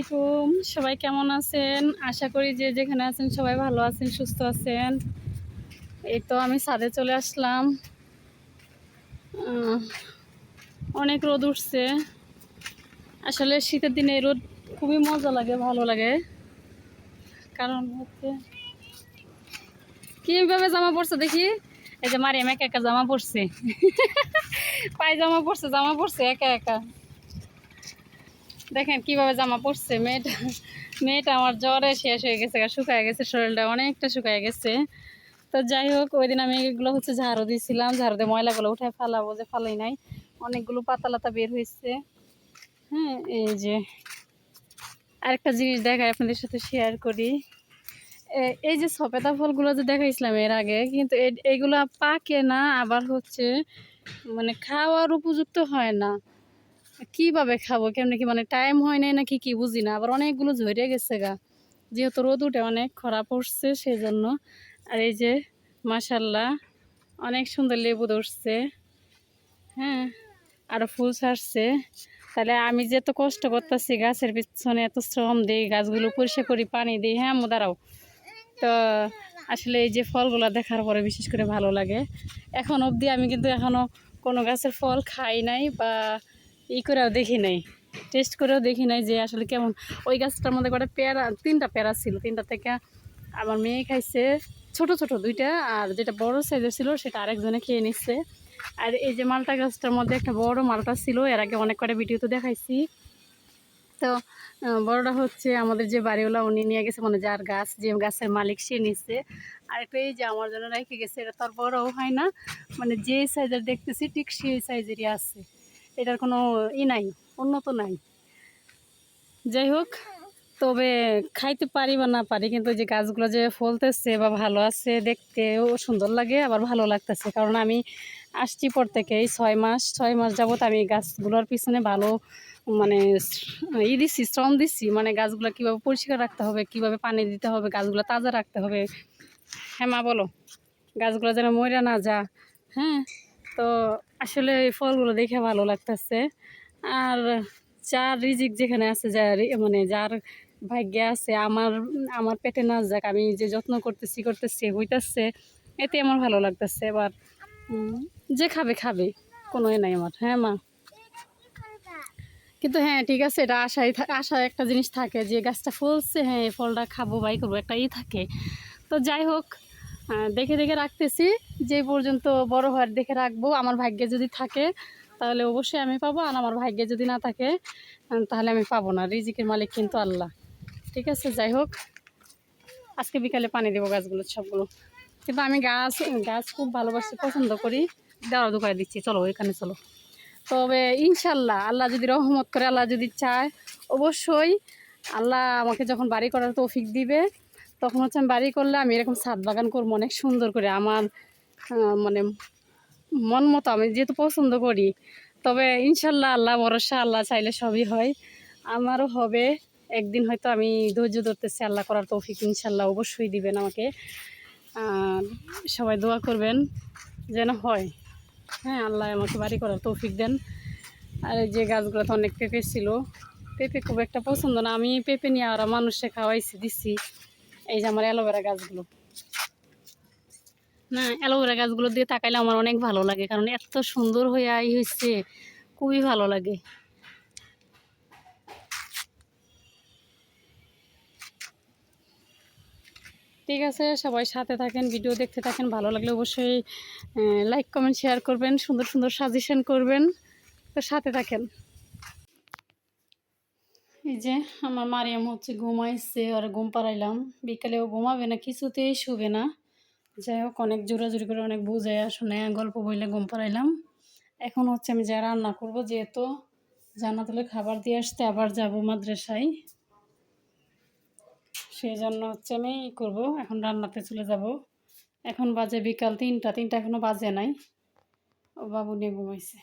আলাইকুম। সবাই কেমন আছেন? আশা করি যে যেখানে আছেন সবাই ভালো আছেন, সুস্থ আছেন। এই তো আমি ছাদে চলে আসলাম। অনেক রোদ উঠছে। আসলে শীতের দিনে এই রোদ খুবই মজা লাগে, ভালো লাগে। কারণ হচ্ছে কীভাবে জামা পড়ছে দেখি? এই যে মারিয়াম একা একা জামা পড়ছে পায়জামা পড়ছে জামা পড়ছে একা একা। দেখেন কীভাবে জামা পড়ছে মেয়েটা মেয়েটা আমার জ্বরে শেষ হয়ে গেছে শুকায় গেছে, শরীরটা অনেকটা শুকায় গেছে। তো যাই হোক ওই দিন আমি এগুলো হচ্ছে ঝাড়ু দিয়েছিলাম ঝাড়ু দিয়ে ময়লাগুলো উঠায় ফালাবো যে ফালাই নাই। অনেকগুলো পাতা লাতা বের হয়েছে। হ্যাঁ এই যে আরেকটা জিনিস দেখাই আপনাদের সাথে শেয়ার করি। এই যে সপেতা ফলগুলো যে দেখাইছিলাম এর আগে, কিন্তু এইগুলা পাকে না, আবার হচ্ছে মানে খাওয়ার উপযুক্ত হয় না। কীভাবে খাব? কেমনি কি মানে টাইম হয় নাই নাকি কি বুঝি না। আবার অনেকগুলো ঝরে গেছে গা। যেহেতু রোদ উঠে অনেক খরা পড়ছে সেই জন্য আর এই যে মাসাল্লাহ অনেক সুন্দর লেবু ধরছে। হ্যাঁ আরও ফুল ছাড়ছে। তাহলে আমি যে এত কষ্ট করতেছি গাছের পিছনে, এত শ্রম দিই, গাছগুলো পরিষ্কার করি, পানি দিই হ্যাঁ দাঁড়াও। তো আসলে এই যে ফলগুলো দেখার পরে বিশেষ করে ভালো লাগে। এখন অবধি আমি কিন্তু এখনও কোনো গাছের ফল খাই নাই বা ই করেও দেখি নাই। টেস্ট করেও দেখি নাই যে আসলে কেমন। ওই গাছটার মধ্যে কটা পেয়ারা, তিনটা পেয়ারা ছিল। তিনটা থেকে আমার মেয়ে খাইছে ছোট ছোট দুইটা আর যেটা বড় সাইজের ছিল সেটা আরেকজনে খেয়ে নিচ্ছে। আর এই যে মালটা গাছটার মধ্যে একটা বড় মালটা ছিল, এর আগে অনেক কটা ভিডিও তো দেখাইছি। তো বড়টা হচ্ছে আমাদের যে বাড়িওয়ালা, উনি নিয়ে গেছে মানে যার গাছ, যে গাছের মালিক সে নিচ্ছে। আর একটা এই যে আমার জন্য রেখে গেছে, এটা তার বড়ও হয় না। মানে যে সাইজের দেখতেছি, ঠিক সেই সাইজেরই আছে। এটার কোনো ই নাই, উন্নত নাই। যাই হোক, তবে খাইতে পারি বা না পারি, কিন্তু যে গাছগুলো যে ফলতেছে বা ভালো আছে দেখতেও সুন্দর লাগে, আবার ভালো লাগতেছে। কারণ আমি আসছি পর থেকে এই ছয় মাস ছয় মাস যাবত আমি গাছগুলোর পিছনে ভালো মানে ই দিচ্ছি শ্রম দিচ্ছি মানে গাছগুলো কীভাবে পরিষ্কার রাখতে হবে, কীভাবে পানি দিতে হবে, গাছগুলো তাজা রাখতে হবে। হ্যাঁ মা, বলো। গাছগুলো যেন মরে না যা হ্যাঁ। তো আসলে এই ফলগুলো দেখে ভালো লাগতেছে। আর যার রিজিক যেখানে আছে যার মানে যার ভাগ্যে আছে, আমার আমার পেটে না যাক, আমি যে যত্ন করতেছি করতেছি, হইতাছে, এতে আমার ভালো লাগতেছে। এবার যে খাবে খাবে কোনো এ নাই আমার হ্যাঁ মা? কিন্তু হ্যাঁ ঠিক আছে, এটা আশাই আশা একটা জিনিস থাকে যে গাছটা ফলছে হ্যাঁ ফলটা খাব, বাই করব, একটা ই থাকে। তো যাই হোক দেখে দেখে রাখতেছি। যে পর্যন্ত বড় হওয়ার দেখে রাখব। আমার ভাগ্যে যদি থাকে, তাহলে অবশ্যই আমি পাবো। আর আমার ভাগ্যে যদি না থাকে তাহলে আমি পাবো না। রিজিকের মালিক কিন্তু আল্লাহ। ঠিক আছে? যাই হোক, আজকে বিকালে পানি দেবো গাছগুলো, সবগুলো। কিন্তু আমি গাছ গাছ খুব ভালোবাসি পছন্দ করি। দেওয়া দোকানে দিচ্ছি। চলো এখানে চলো। তবে ইনশাল্লাহ আল্লাহ যদি রহমত করে, আল্লাহ যদি চায়, অবশ্যই আল্লাহ আমাকে যখন বাড়ি করার তৌফিক দিবে। তখন হচ্ছে আমি বাড়ি করলে আমি এরকম ছাদ বাগান করব, অনেক সুন্দর করে আমার মানে মন মতো আমি যেহেতু পছন্দ করি। তবে ইনশাল্লাহ, আল্লাহ, ভরসা, আল্লাহ চাইলে সবই হয়। আমারও হবে, একদিন হয়তো আমি ধৈর্য ধরতেছি, আল্লাহ করার তৌফিক ইনশাল্লাহ অবশ্যই দিবেন আমাকে। আর সবাই দোয়া করবেন যেন হয়। হ্যাঁ আল্লাহ আমাকে বাড়ি করার তৌফিক দেন। আর এই যে গাছগুলো তো অনেক পেঁপে ছিল, পেঁপে খুব একটা পছন্দ না। আমি পেঁপে নিয়ে আর মানুষে খাওয়াইছি দিচ্ছি এই যে আমার অ্যালোভেরা গাছগুলো। না অ্যালোভেরা গাছগুলো দিয়ে তাকাইলে আমার অনেক ভালো লাগে, কারণ এত সুন্দর হয়ে আই হয়েছে খুবই ভালো লাগে। ঠিক আছে, সবাই সাথে থাকেন, ভিডিও দেখতে থাকেন, ভালো লাগলে অবশ্যই লাইক কমেন্ট শেয়ার করবেন, সুন্দর সুন্দর সাজেশন করবেন। তো সাথে থাকেন। এই যে আমার মারিয়াম হচ্ছে ঘুমাইছে, আর ঘুম পাড়াইলাম। বিকালেও ঘুমাবে না, কিছুতেই শুবে না। যাই হোক, অনেক জোরাজুরি করে অনেক বুঝাই শুনে গল্প বইলে ঘুম পাড়াইলাম। এখন হচ্ছে আমি যা রান্না করব, যেহেতু জান্নাতুলে খাবার দিয়ে আসতে আবার যাব মাদ্রাসায়। সেই জন্য হচ্ছে আমি করব, এখন রান্নাতে চলে যাব। এখন বাজে বিকাল তিনটা তিনটা এখনও বাজে নাই। ও বাবু নিয়ে ঘুমাইছে।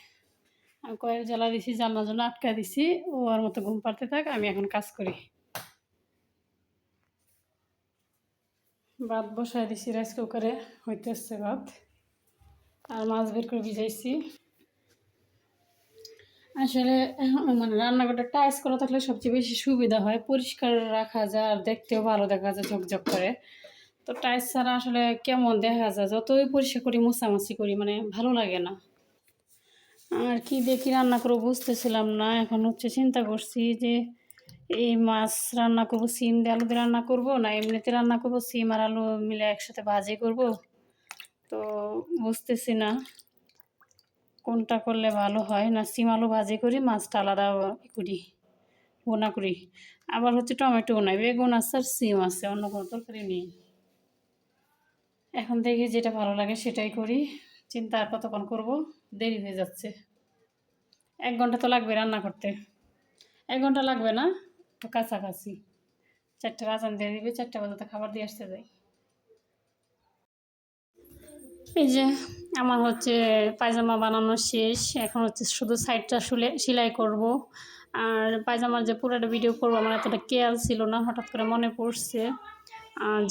আমি কয়েক জ্বালা দিছি, জানলার জন্য আটকা দিছি, ও আর মতো ঘুম পাড়তে থাক, আমি এখন কাজ করি। ভাত বসাই দিছি রাইস কুকারে হইতে আসছে ভাত। আর মাছ বের করে ভিজাইছি। আসলে মানে রান্নাঘরটা টাইস করা থাকলে সবচেয়ে বেশি সুবিধা হয়, পরিষ্কার রাখা যায় আর দেখতেও ভালো দেখা যায় ঝকঝক করে। তো টাইস ছাড়া আসলে কেমন দেখা যায়? যতই পরিষ্কার করি, মোছামাছি করি মানে ভালো লাগে না। আর কি কি রান্না করব বুঝতেছিলাম না। এখন হচ্ছে চিন্তা করছি যে এই মাছ রান্না করব, সিম দিয়ে আলু দিয়ে রান্না করব না এমনিতে রান্না করব, সিম আর আলু মিলে একসাথে ভাজি করব। তো বুঝতেছি না কোনটা করলে ভালো হয়। না সিম আলু ভাজি করি, মাছটা আলাদা করি ভুনা করি। আবার হচ্ছে টমেটো নাই, বেগুন আছে আর সিম আছে, অন্য কোনো তরকারি নেই। এখন দেখি যেটা ভালো লাগে সেটাই করি, চিন্তা আর কতক্ষণ করব? দেরি হয়ে যাচ্ছে। এক ঘণ্টা তো লাগবে রান্না করতে। এক ঘণ্টা লাগবে না? তো কাছাকাছি। চারটে বাজান দিয়ে দিবে, চারটে বাজাতে খাবার দিয়ে আসতে যাই। এই যে আমার হচ্ছে পায়জামা বানানো শেষ। এখন হচ্ছে শুধু সাইডটা শুলে সেলাই করব। আর পায়জামার যে পুরোটা ভিডিও করব, আমার এতটা কেয়ার ছিল না, হঠাৎ করে মনে পড়ছে। আর